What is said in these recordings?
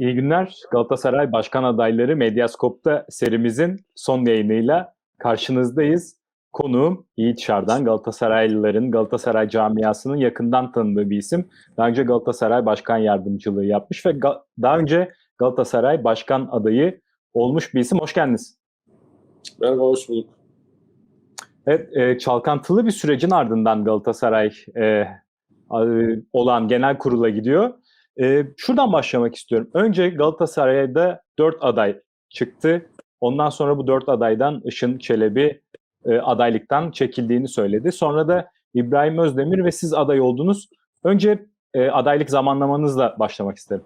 İyi günler. Galatasaray Başkan Adayları Medyaskop'ta serimizin son yayınıyla karşınızdayız. Konuğum Yiğit Şardan, Galatasaraylıların, Galatasaray camiasının yakından tanıdığı bir isim. Daha önce Galatasaray Başkan Yardımcılığı yapmış ve ga- daha önce Galatasaray Başkan Adayı olmuş bir isim. Hoş geldiniz. Merhaba, hoş bulduk. Evet, e, çalkantılı bir sürecin ardından Galatasaray e, a- olan genel kurula gidiyor. E, şuradan başlamak istiyorum. Önce Galatasaray'da dört aday çıktı. Ondan sonra bu dört adaydan Işın Çelebi e, adaylıktan çekildiğini söyledi. Sonra da İbrahim Özdemir ve siz aday oldunuz. Önce e, adaylık zamanlamanızla başlamak isterim.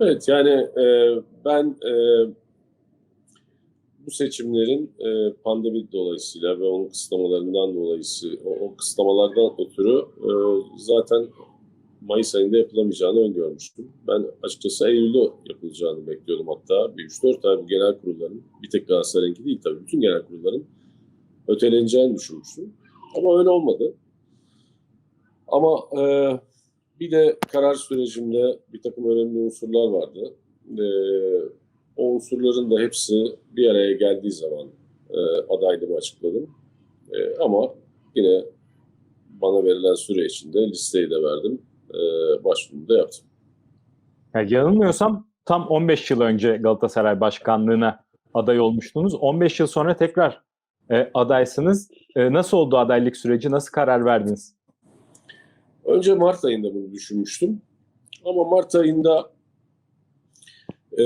Evet, yani e, ben e, bu seçimlerin e, pandemi dolayısıyla ve onun kısıtlamalarından dolayısı, o, o kısıtlamalardan ötürü e, zaten Mayıs ayında yapılamayacağını öngörmüştüm. Ben açıkçası Eylül'de yapılacağını bekliyordum hatta. Bir 3-4 ay bu genel kurulların, bir tek Galatasaray'ınki değil tabii, bütün genel kurulların öteleneceğini düşünmüştüm. Ama öyle olmadı. Ama e, bir de karar sürecinde bir takım önemli unsurlar vardı. E, o unsurların da hepsi bir araya geldiği zaman e, adaylığımı açıkladım. E, ama yine bana verilen süre içinde listeyi de verdim. E, başvurumu da yaptım. Yani yanılmıyorsam tam 15 yıl önce Galatasaray Başkanlığına aday olmuştunuz. 15 yıl sonra tekrar e, adaysınız. E, nasıl oldu adaylık süreci? Nasıl karar verdiniz? Önce Mart ayında bunu düşünmüştüm. Ama Mart ayında e,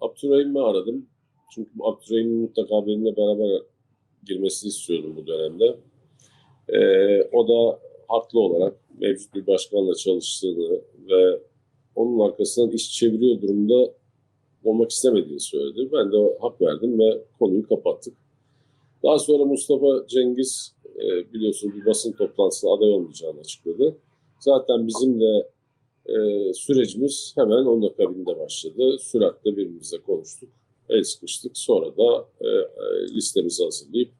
Abdurrahim'i aradım. Çünkü Abdurrahim'in mutlaka benimle beraber girmesini istiyordum bu dönemde. E, o da haklı olarak mevcut bir başkanla çalıştığını ve onun arkasından iş çeviriyor durumda olmak istemediğini söyledi. Ben de hak verdim ve konuyu kapattık. Daha sonra Mustafa Cengiz e, biliyorsunuz bir basın toplantısına aday olmayacağını açıkladı. Zaten bizim de e, sürecimiz hemen onun akabinde başladı. Süratle birbirimizle konuştuk, el sıkıştık. Sonra da e, e, listemizi hazırlayıp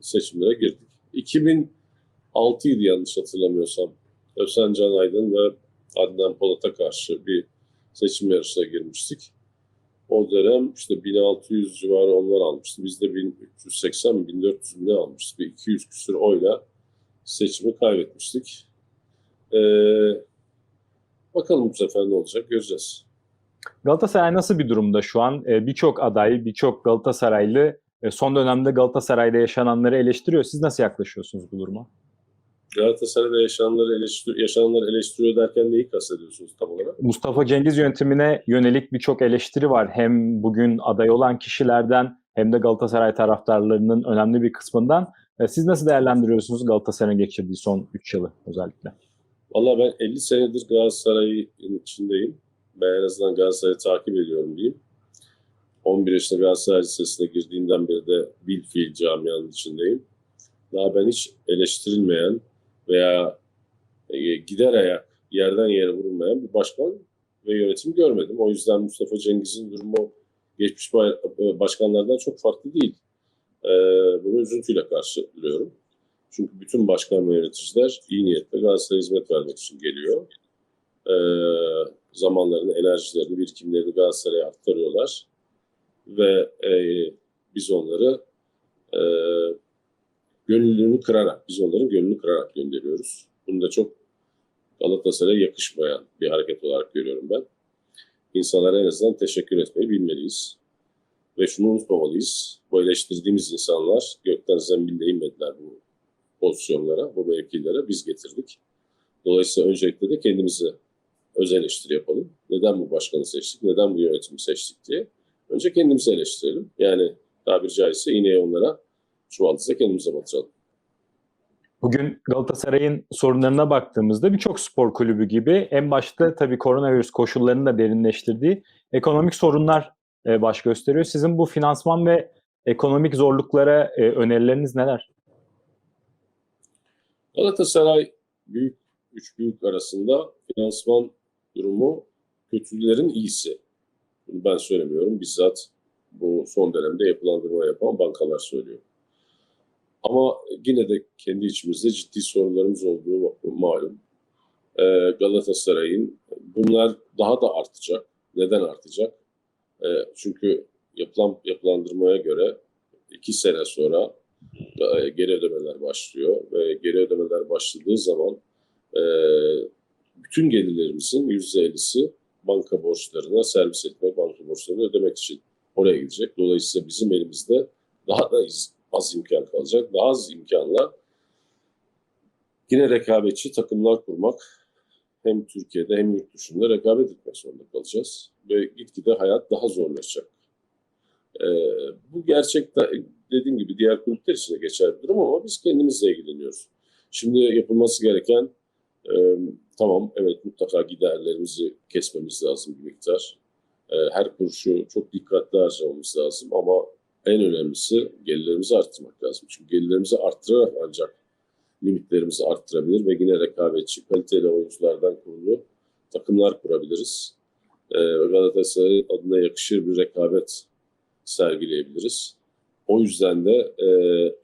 seçimlere girdik. 2000 6'ydı yanlış hatırlamıyorsam. Özcan Can Aydın ve Adnan Polat'a karşı bir seçim yarışına girmiştik. O dönem işte 1600 civarı onlar almıştı. Biz de 1380-1400 ne almıştık. Bir 200 küsür oyla seçimi kaybetmiştik. Ee, bakalım bu sefer ne olacak göreceğiz. Galatasaray nasıl bir durumda şu an? Ee, birçok aday, birçok Galatasaraylı e, son dönemde Galatasaray'da yaşananları eleştiriyor. Siz nasıl yaklaşıyorsunuz bu duruma? Galatasaray'da yaşananları, eleştir yaşananları eleştiriyor derken neyi kastediyorsunuz tam olarak? Mustafa Cengiz yönetimine yönelik birçok eleştiri var. Hem bugün aday olan kişilerden hem de Galatasaray taraftarlarının önemli bir kısmından. E, siz nasıl değerlendiriyorsunuz Galatasaray'ın geçirdiği son 3 yılı özellikle? Valla ben 50 senedir Galatasaray'ın içindeyim. Ben en azından Galatasaray'ı takip ediyorum diyeyim. 11 yaşında Galatasaray Lisesi'ne girdiğimden beri de bil fiil camianın içindeyim. Daha ben hiç eleştirilmeyen veya e, gider ayak yerden yere vurulmayan bir başkan ve yönetim görmedim. O yüzden Mustafa Cengiz'in durumu geçmiş e, başkanlardan çok farklı değil. Ee, bunu üzüntüyle karşılıyorum. Çünkü bütün başkan ve yöneticiler iyi niyetle Galatasaray'a hizmet vermek için geliyor. Zamanlarını, enerjilerini, birikimlerini Galatasaray'a aktarıyorlar. Ve e, biz onları e, gönüllülüğünü kırarak, biz onların gönlünü kırarak gönderiyoruz. Bunu da çok Galatasaray'a yakışmayan bir hareket olarak görüyorum ben. İnsanlara en azından teşekkür etmeyi bilmeliyiz. Ve şunu unutmamalıyız. Bu eleştirdiğimiz insanlar gökten zembille inmediler bu pozisyonlara, bu mevkilere biz getirdik. Dolayısıyla öncelikle de kendimize öz eleştiri yapalım. Neden bu başkanı seçtik, neden bu yönetimi seçtik diye. Önce kendimizi eleştirelim. Yani tabiri caizse iğneyi onlara çuvaldızla kendimize batıralım. Bugün Galatasaray'ın sorunlarına baktığımızda birçok spor kulübü gibi en başta tabii koronavirüs koşullarını da derinleştirdiği ekonomik sorunlar e, baş gösteriyor. Sizin bu finansman ve ekonomik zorluklara e, önerileriniz neler? Galatasaray büyük üç büyük arasında finansman durumu kötülerin iyisi. Bunu ben söylemiyorum. Bizzat bu son dönemde yapılandırma yapan bankalar söylüyor. Ama yine de kendi içimizde ciddi sorunlarımız olduğu malum. e, Galatasaray'ın bunlar daha da artacak. Neden artacak? E, çünkü yapılan yapılandırmaya göre iki sene sonra e, geri ödemeler başlıyor ve geri ödemeler başladığı zaman e, bütün gelirlerimizin yüzde ellisi banka borçlarına servis etmek, banka borçlarını ödemek için oraya gidecek. Dolayısıyla bizim elimizde daha da iz- az imkan kalacak. Daha az imkanla yine rekabetçi takımlar kurmak hem Türkiye'de hem yurt dışında rekabet etmek zorunda kalacağız. Ve gitgide hayat daha zorlaşacak. Ee, bu gerçekten dediğim gibi diğer kulüpler için de geçerli bir durum ama biz kendimizle ilgileniyoruz. Şimdi yapılması gereken e, tamam evet mutlaka giderlerimizi kesmemiz lazım bir miktar. E, her kuruşu çok dikkatli harcamamız lazım ama en önemlisi gelirlerimizi arttırmak lazım. Çünkü gelirlerimizi arttırarak ancak limitlerimizi arttırabilir ve yine rekabetçi, kaliteli oyunculardan kurulu takımlar kurabiliriz. E, Galatasaray adına yakışır bir rekabet sergileyebiliriz. O yüzden de e,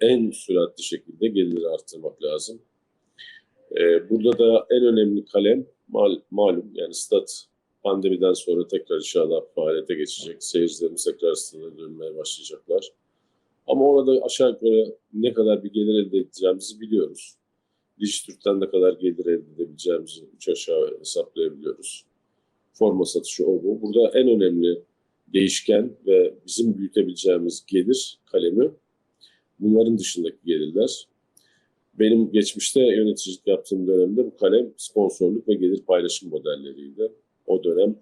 en süratli şekilde geliri arttırmak lazım. E, burada da en önemli kalem mal, malum yani stat pandemiden sonra tekrar inşallah faaliyete geçecek. Seyircilerimiz tekrar stada dönmeye başlayacaklar. Ama orada aşağı yukarı ne kadar bir gelir elde edeceğimizi biliyoruz. Dijitürk'ten ne kadar gelir elde edebileceğimizi üç aşağı hesaplayabiliyoruz. Forma satışı o bu. Burada en önemli değişken ve bizim büyütebileceğimiz gelir kalemi bunların dışındaki gelirler. Benim geçmişte yöneticilik yaptığım dönemde bu kalem sponsorluk ve gelir paylaşım modelleriydi. O dönem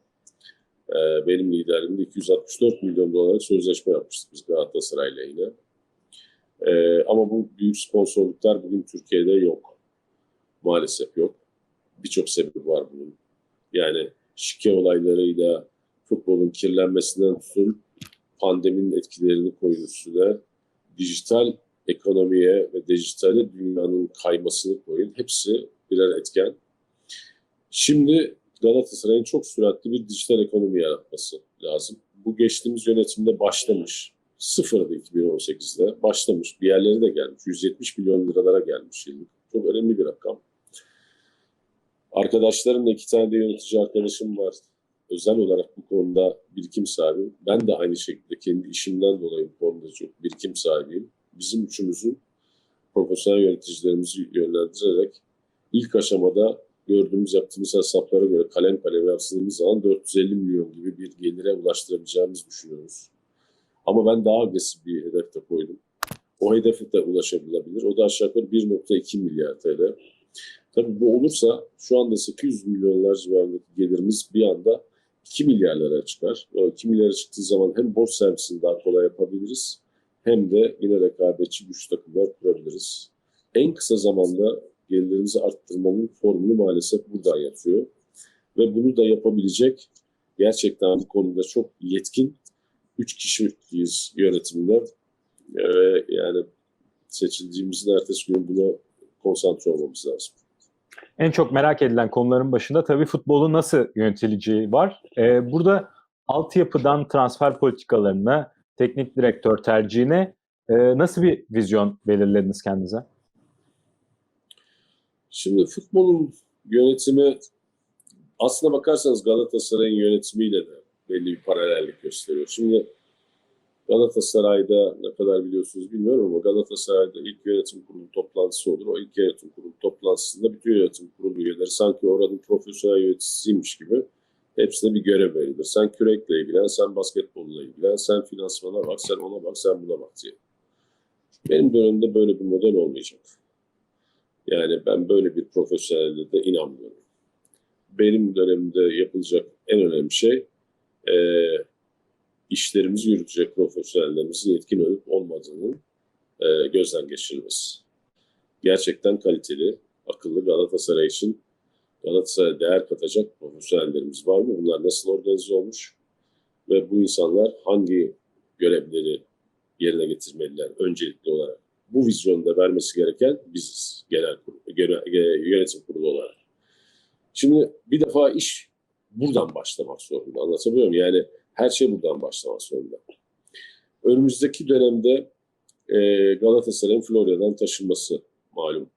e, benim liderimde 264 milyon dolarlık sözleşme yapmıştık biz Galatasaray'la yine. E, ama bu büyük sponsorluklar bugün Türkiye'de yok. Maalesef yok. Birçok sebebi var bunun. Yani şike olaylarıyla futbolun kirlenmesinden tutun pandeminin etkilerini koyun üstüne dijital ekonomiye ve dijitale dünyanın kaymasını koyun. Hepsi birer etken. Şimdi Galatasaray'ın çok süratli bir dijital ekonomi yaratması lazım. Bu geçtiğimiz yönetimde başlamış. Sıfırdı 2018'de. Başlamış. Bir yerlere de gelmiş. 170 milyon liralara gelmiş yıllık. Çok önemli bir rakam. Arkadaşlarımla iki tane de yönetici arkadaşım var. Özel olarak bu konuda birikim sahibi. Ben de aynı şekilde kendi işimden dolayı bu konuda çok birikim sahibiyim. Bizim üçümüzün profesyonel yöneticilerimizi yönlendirerek ilk aşamada gördüğümüz yaptığımız hesaplara göre kalem kalem yaptığımız zaman 450 milyon gibi bir gelire ulaştırabileceğimizi düşünüyoruz. Ama ben daha agresif bir hedef de koydum. O hedefe de ulaşabilir. O da aşağı yukarı 1.2 milyar TL. Tabii bu olursa şu anda 800 milyonlar civarındaki gelirimiz bir anda 2 milyarlara çıkar. O 2 milyara çıktığı zaman hem borç servisini daha kolay yapabiliriz hem de yine rekabetçi güç takımlar kurabiliriz. En kısa zamanda gelirlerimizi arttırmanın formülü maalesef buradan yatıyor. Ve bunu da yapabilecek gerçekten bu konuda çok yetkin 3 kişiyiz yönetimde. Ee, yani seçildiğimizin ertesi gün buna konsantre olmamız lazım. En çok merak edilen konuların başında tabii futbolun nasıl yönetileceği var. Ee, burada altyapıdan transfer politikalarına, teknik direktör tercihine e, nasıl bir vizyon belirlediniz kendinize? Şimdi futbolun yönetimi aslına bakarsanız Galatasaray'ın yönetimiyle de belli bir paralellik gösteriyor. Şimdi Galatasaray'da ne kadar biliyorsunuz bilmiyorum ama Galatasaray'da ilk yönetim kurulu toplantısı olur. O ilk yönetim kurulu toplantısında bütün yönetim kurulu üyeleri sanki oranın profesyonel yöneticisiymiş gibi hepsine bir görev verilir. Sen kürekle ilgilen, sen basketbolla ilgilen, sen finansmana bak, sen ona bak, sen buna bak diye. Benim dönemde böyle bir model olmayacak. Yani ben böyle bir profesyonelde de inanmıyorum. Benim dönemimde yapılacak en önemli şey e, işlerimizi yürütecek profesyonellerimizin yetkin olup olmadığının e, gözden geçirilmesi. Gerçekten kaliteli, akıllı Galatasaray için Galatasaray'a değer katacak profesyonellerimiz var mı? Bunlar nasıl organize olmuş? Ve bu insanlar hangi görevleri yerine getirmeliler öncelikli olarak? Bu vizyonda vermesi gereken biziz genel genel, yönetim kurulu olarak. Şimdi bir defa iş buradan başlamak zorunda. Anlatabiliyor muyum? Yani her şey buradan başlamak zorunda. Önümüzdeki dönemde e, Galatasaray'ın Florya'dan taşınması malum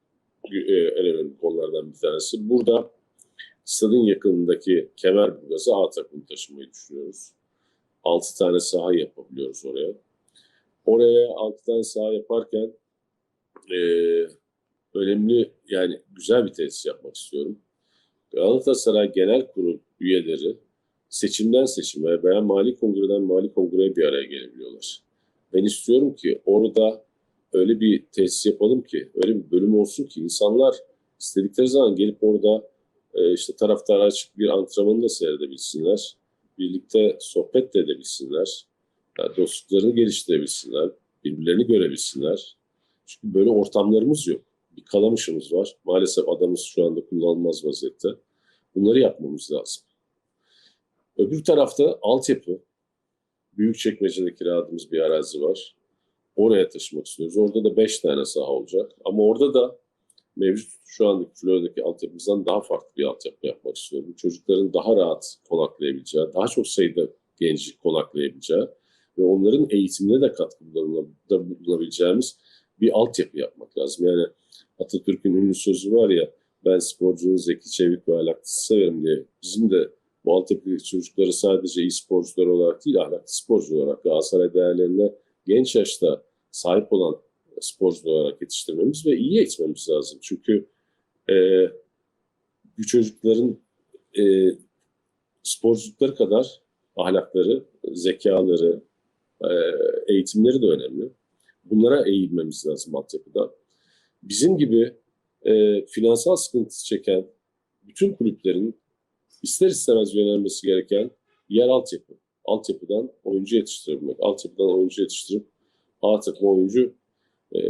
e, en önemli konulardan bir tanesi. Burada stadın yakınındaki Kemerburgaz'a A takımı taşımayı düşünüyoruz. 6 tane saha yapabiliyoruz oraya. Oraya 6 tane saha yaparken eee, önemli yani güzel bir tesis yapmak istiyorum. Galatasaray Genel Kurul üyeleri seçimden seçime veya mali kongreden mali kongreye bir araya gelebiliyorlar. Ben istiyorum ki orada öyle bir tesis yapalım ki, öyle bir bölüm olsun ki insanlar istedikleri zaman gelip orada e, işte taraftara açık bir antrenmanı da seyredebilsinler. Birlikte sohbet de edebilsinler. Yani dostluklarını geliştirebilsinler. Birbirlerini görebilsinler. Çünkü böyle ortamlarımız yok. Bir kalamışımız var. Maalesef adamız şu anda kullanılmaz vaziyette. Bunları yapmamız lazım. Öbür tarafta altyapı. Büyükçekmece'de kiraladığımız bir arazi var. Oraya taşımak istiyoruz. Orada da 5 tane saha olacak. Ama orada da mevcut şu andaki Florya'daki altyapımızdan daha farklı bir altyapı yapmak istiyorum. Çocukların daha rahat konaklayabileceği, daha çok sayıda genci konaklayabileceği ve onların eğitimine de katkıda bulunab- bulunabileceğimiz bir altyapı yapmak lazım. Yani Atatürk'ün ünlü sözü var ya ben sporcunun zeki, çevik ve ahlaklısı severim diye. Bizim de bu altyapı çocukları sadece iyi sporcular olarak değil, ahlaklı sporcu olarak Galatasaray değerlerine genç yaşta sahip olan sporcu olarak yetiştirmemiz ve iyi eğitmemiz lazım. Çünkü e, bu çocukların e, sporculukları kadar ahlakları, zekaları, e, eğitimleri de önemli. Bunlara eğilmemiz lazım altyapıda. Bizim gibi e, finansal sıkıntı çeken bütün kulüplerin ister istemez yönelmesi gereken yer altyapı. Altyapıdan oyuncu yetiştirebilmek, altyapıdan oyuncu yetiştirip A takım oyuncu e,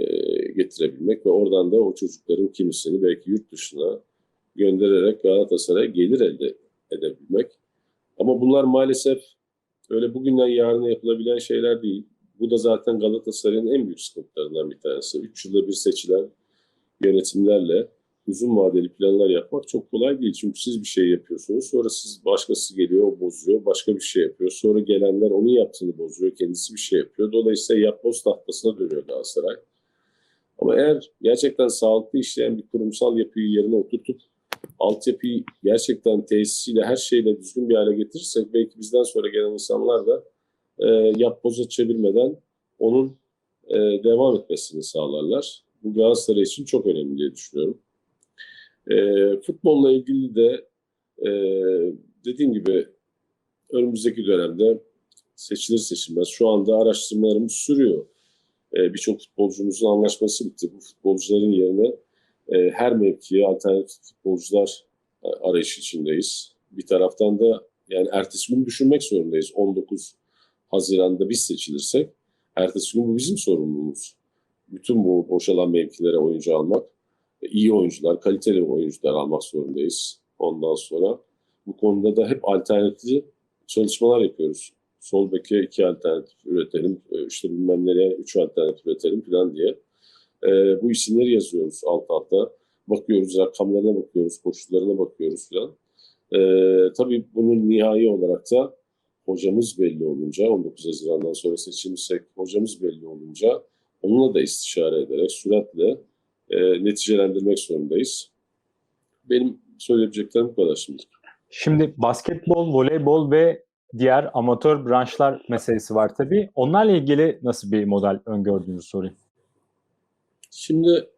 getirebilmek ve oradan da o çocukların kimisini belki yurt dışına göndererek Galatasaray'a gelir elde edebilmek. Ama bunlar maalesef öyle bugünden yarına yapılabilen şeyler değil. Bu da zaten Galatasaray'ın en büyük sıkıntılarından bir tanesi. Üç yılda bir seçilen yönetimlerle uzun vadeli planlar yapmak çok kolay değil. Çünkü siz bir şey yapıyorsunuz. Sonra siz başkası geliyor, o bozuyor. Başka bir şey yapıyor. Sonra gelenler onun yaptığını bozuyor. Kendisi bir şey yapıyor. Dolayısıyla yapboz tahtasına dönüyor Galatasaray. Ama eğer gerçekten sağlıklı işleyen bir kurumsal yapıyı yerine oturtup altyapıyı gerçekten tesisiyle her şeyle düzgün bir hale getirirsek belki bizden sonra gelen insanlar da e, yapboza çevirmeden onun e, devam etmesini sağlarlar. Bu Galatasaray için çok önemli diye düşünüyorum. E, futbolla ilgili de e, dediğim gibi önümüzdeki dönemde seçilir seçilmez. Şu anda araştırmalarımız sürüyor. E, Birçok futbolcumuzun anlaşması bitti. Bu futbolcuların yerine e, her mevkiye alternatif futbolcular e, arayış içindeyiz. Bir taraftan da yani ertesi gün düşünmek zorundayız. 19 Haziran'da biz seçilirsek ertesi gün bu bizim sorumluluğumuz. Bütün bu boşalan mevkilere oyuncu almak, e, iyi oyuncular, kaliteli oyuncular almak zorundayız. Ondan sonra bu konuda da hep alternatif çalışmalar yapıyoruz. Sol beke iki alternatif üretelim, e, işte bilmem nereye üç alternatif üretelim falan diye. E, bu isimleri yazıyoruz alt alta. Bakıyoruz, rakamlarına bakıyoruz, koşullarına bakıyoruz falan. E, tabii bunun nihai olarak da hocamız belli olunca, 19 Haziran'dan sonra seçilmişsek hocamız belli olunca onunla da istişare ederek süratle e, neticelendirmek zorundayız. Benim söyleyebileceklerim bu kadar şimdi. Şimdi basketbol, voleybol ve diğer amatör branşlar meselesi var tabii. Onlarla ilgili nasıl bir model öngördüğünüzü sorayım. Şimdi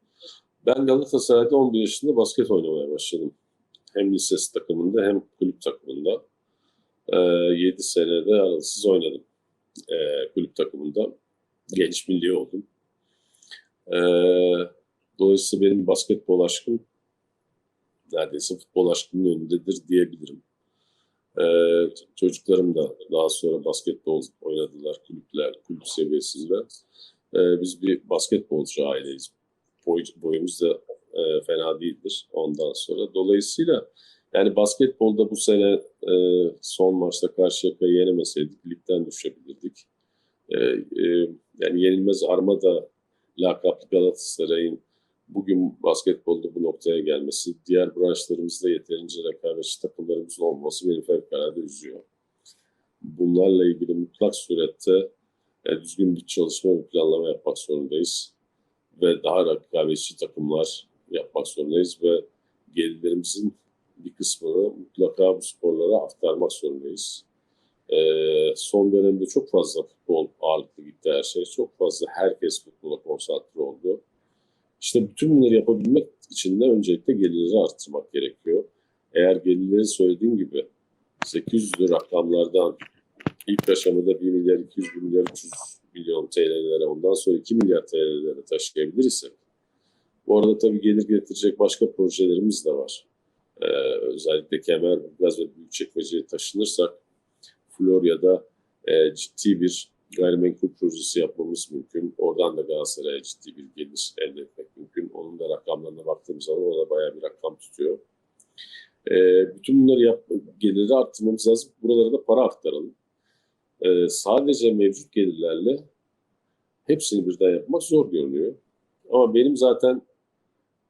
ben Galatasaray'da 11 yaşında basket oynamaya başladım. Hem lisesi takımında hem kulüp takımında. Ee, 7 senede aralıksız oynadım ee, kulüp takımında. Genç milli oldum. Ee, dolayısıyla benim basketbol aşkım neredeyse futbol aşkımın önündedir diyebilirim. Ee, çocuklarım da daha sonra basketbol oynadılar kulüpler, kulüp seviyesinde. Ee, biz bir basketbolcu aileyiz. Boy, boyumuz da e, fena değildir ondan sonra. Dolayısıyla yani basketbolda bu sene e, son maçta Karşıyaka'yı yenemeseydik ligden düşebilirdik. E, e, yani yenilmez Armada lakaplı Galatasaray'ın bugün basketbolda bu noktaya gelmesi, diğer branşlarımızda yeterince rekabetçi takımlarımızın olması beni fevkalade üzüyor. Bunlarla ilgili mutlak surette e, düzgün bir çalışma ve planlama yapmak zorundayız. Ve daha rekabetçi takımlar yapmak zorundayız ve gelirlerimizin bir kısmını mutlaka bu sporlara aktarmak zorundayız. Ee, son dönemde çok fazla futbol ağırlıklı gitti her şey. Çok fazla herkes futbola konsantre oldu. İşte bütün bunları yapabilmek için de öncelikle gelirleri arttırmak gerekiyor. Eğer gelirleri söylediğim gibi 800'lü rakamlardan ilk aşamada 1 milyar 200 1 milyar 300 milyon TL'lere ondan sonra 2 milyar TL'lere taşıyabilirsek bu arada tabii gelir getirecek başka projelerimiz de var. Ee, özellikle Kemerburgaz ve Büyükçekmece'ye taşınırsak Florya'da e, ciddi bir gayrimenkul projesi yapmamız mümkün. Oradan da Galatasaray'a ciddi bir gelir elde etmek mümkün. Onun da rakamlarına baktığımız zaman o da bayağı bir rakam tutuyor. E, bütün bunları yap, geliri arttırmamız lazım. Buralara da para aktaralım. E, sadece mevcut gelirlerle hepsini birden yapmak zor görünüyor. Ama benim zaten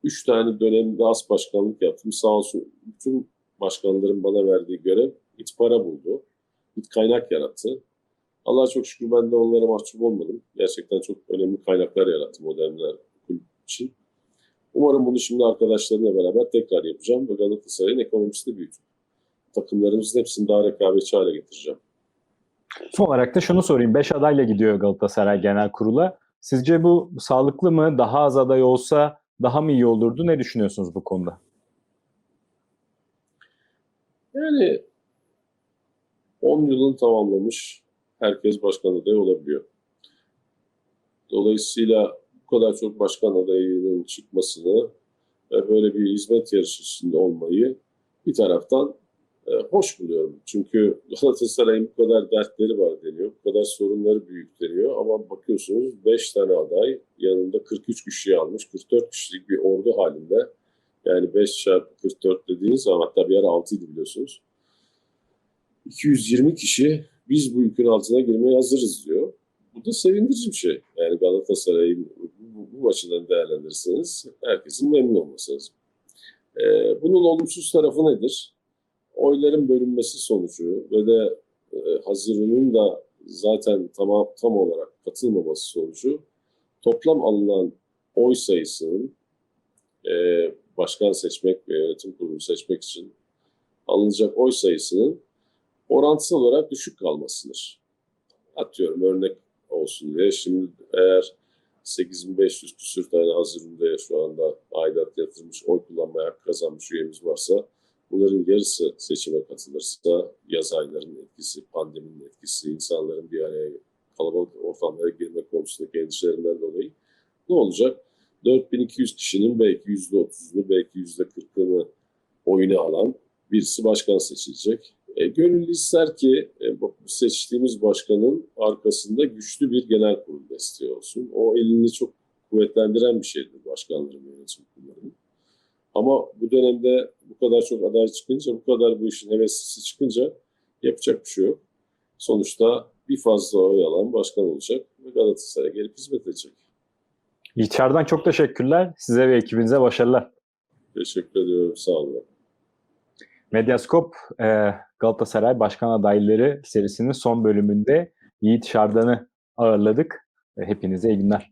üç tane dönemde as başkanlık yaptım. Sağ olsun bütün başkanların bana verdiği görev it para buldu. it kaynak yarattı. Allah'a çok şükür ben de onlara mahcup olmadım. Gerçekten çok önemli kaynaklar yarattım o dönemler için. Umarım bunu şimdi arkadaşlarımla beraber tekrar yapacağım ve Galatasaray'ın ekonomisini büyütüp takımlarımızın hepsini daha rekabetçi hale getireceğim. Son olarak da şunu sorayım. 5 adayla gidiyor Galatasaray Genel Kurulu'na. Sizce bu sağlıklı mı? Daha az aday olsa daha mı iyi olurdu? Ne düşünüyorsunuz bu konuda? Yani 10 yılını tamamlamış herkes başkan adayı olabiliyor. Dolayısıyla bu kadar çok başkan adayının çıkmasını ve böyle bir hizmet yarışı içinde olmayı bir taraftan e, hoş buluyorum. Çünkü Galatasaray'ın bu kadar dertleri var deniyor, bu kadar sorunları büyük deniyor ama bakıyorsunuz 5 tane aday yanında 43 kişiyi almış, 44 kişilik bir ordu halinde. Yani 5 çarpı 44 dediğiniz zaman hatta bir ara 6 idi biliyorsunuz. 220 kişi biz bu yükün altına girmeye hazırız diyor. Bu da sevindirici bir şey. Yani Galatasaray'ın bu, bu açıdan değerlendirirseniz herkesin memnun olması lazım. Ee, bunun olumsuz tarafı nedir? Oyların bölünmesi sonucu ve de e, hazırının da zaten tamam tam olarak katılmaması sonucu toplam alınan oy sayısının e, başkan seçmek ve yönetim kurulu seçmek için alınacak oy sayısının orantısal olarak düşük kalmasıdır. Atıyorum örnek olsun diye. Şimdi eğer 8500 küsür tane hazırında şu anda aidat yatırmış, oy kullanmaya kazanmış üyemiz varsa bunların yarısı seçime katılırsa yaz aylarının etkisi, pandeminin etkisi, insanların bir araya kalabalık ortamlara girmek konusundaki endişelerinden dolayı ne olacak? 4200 kişinin belki %30'unu, belki %40'ını oyunu alan birisi başkan seçilecek. E, gönül ister ki e, seçtiğimiz başkanın arkasında güçlü bir genel kurul desteği olsun. O elini çok kuvvetlendiren bir şeydir başkanların yönetim kurullarının. Ama bu dönemde bu kadar çok aday çıkınca, bu kadar bu işin heveslisi çıkınca yapacak bir şey yok. Sonuçta bir fazla oy alan başkan olacak ve Galatasaray'a gelip hizmet edecek. İçeriden çok teşekkürler. Size ve ekibinize başarılar. Teşekkür ediyorum. Sağ olun. Medyaskop e, Galatasaray Başkan Adayları serisinin son bölümünde Yiğit Şardan'ı ağırladık. E, Hepinize iyi günler.